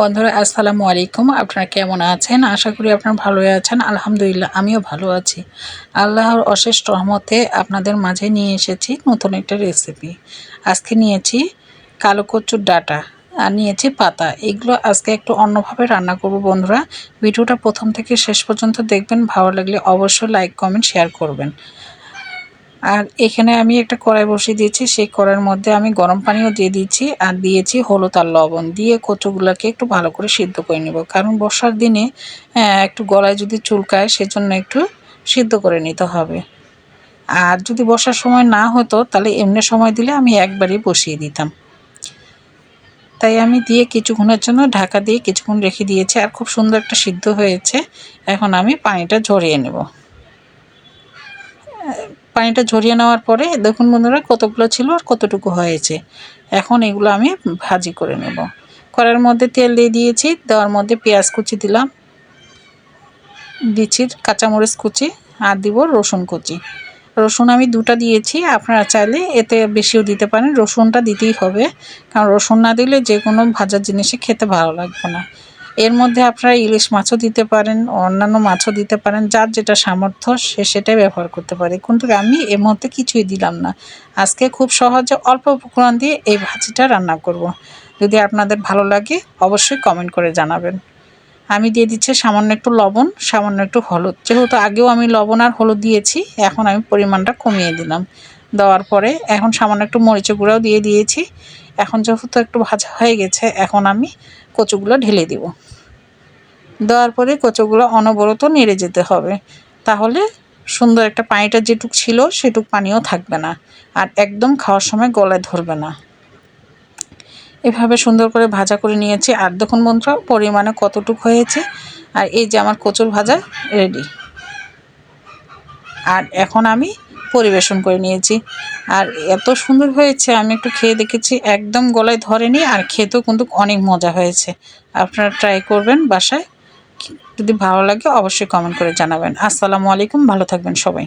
বন্ধুরা, আসসালামু আলাইকুম। আপনারা কেমন আছেন? আশা করি আপনারা ভালোই আছেন। আলহামদুলিল্লাহ, আমিও ভালো আছি। আল্লাহর অশেষ রহমতে আপনাদের মাঝে নিয়ে এসেছি নতুন একটা রেসিপি আজকে নিয়েছি কালো কচুর ডাটা আর নিয়েছি পাতা। এগুলো আজকে একটু অন্যভাবে রান্না করব বন্ধুরা। ভিডিওটা প্রথম থেকে শেষ পর্যন্ত দেখবেন। ভালো লাগলে অবশ্যই লাইক কমেন্ট শেয়ার করবেন। আর এখানে আমি একটা কড়াই বসিয়ে দিয়েছি। সেই কড়াইয়ের মধ্যে আমি গরম পানিও দিয়ে দিয়েছি আর দিয়েছি হলুদ আর লবণ। দিয়ে কচুগুলোকে একটু ভালো করে সিদ্ধ করে নেব। কারণ বর্ষার দিনে একটু গলায় যদি চুলকায়, সেজন্য একটু সিদ্ধ করে নিতে হবে। আর যদি বর্ষার সময় না হতো, তাহলে এমনি সময় দিলে আমি একবারই বসিয়ে দিতাম। তাই আমি দিয়ে কিছুক্ষণের জন্য ঢাকা দিয়ে কিছুক্ষণ রেখে দিয়েছি। আর খুব সুন্দর একটা সিদ্ধ হয়েছে। এখন আমি পানিটা ঝরিয়ে নেব। পানিটা ঝরিয়ে নেওয়ার পরে দেখুন বন্ধুরা কতগুলো ছিল আর কতটুকু হয়েছে। এখন এগুলো আমি ভাজি করে নেব। কড়ার মধ্যে তেল দিয়ে দিয়েছি, দেওয়ার মধ্যে পেঁয়াজ কুচি দিলাম, দিচ্ছি কাঁচামরিচ কুচি আর দিব রসুন কুচি। রসুন আমি দুটা দিয়েছি, আপনারা চাইলে এতে বেশিও দিতে পারেন, রসুনটা দিতেই হবে। কারণ রসুন না দিলে যে কোনো ভাজার জিনিসে খেতে ভালো লাগবে না। এর মধ্যে আপনারা ইলিশ মাছও দিতে পারেন, অন্যান্য মাছও দিতে পারেন, যার যেটা সামর্থ্য সে সেটাই ব্যবহার করতে পারে। কিন্তু আমি এর মধ্যে কিছুই দিলাম না। আজকে খুব সহজে অল্প উপকরণ দিয়ে এই ভাজিটা রান্না করব। যদি আপনাদের ভালো লাগে, অবশ্যই কমেন্ট করে জানাবেন। আমি দিয়ে দিচ্ছি সামান্য একটু লবণ, সামান্য একটু হলুদ। যেহেতু আগেও আমি লবণ আর হলুদ দিয়েছি, এখন আমি পরিমাণটা কমিয়ে দিলাম। দেওয়ার পরে এখন সামান্য একটু মরিচ গুঁড়াও দিয়ে দিয়েছি। এখন যেহেতু একটু ভাজা হয়ে গেছে, এখন আমি কচুগুলো ঢেলে দিব। দেওয়ার পরে কচুগুলো অনবরত নেড়ে যেতে হবে। তাহলে সুন্দর একটা পানিটা যেটুক ছিল, সেটুক পানিও থাকবে না। আর একদম খাওয়ার সময় গলায় ধরবে না। এভাবে সুন্দর করে ভাজা করে নিয়েছি। আর দেখুন বন্ধুরা, পরিমাণে কতটুক হয়েছে। আর এই যে আমার কচুর ভাজা রেডি। আর এখন আমি পরিবেশন করে নিয়েছি। আর এত সুন্দর হয়েছে, আমি একটু খেয়ে দেখেছি, একদম গলায় ধরেনি, আর খেতেও কিন্তু অনেক মজা হয়েছে। আপনারা ট্রাই করবেন বাসায়, যদি ভালো লাগে অবশ্যই কমেন্ট করে জানাবেন। আসসালামু আলাইকুম, ভালো থাকবেন সবাই।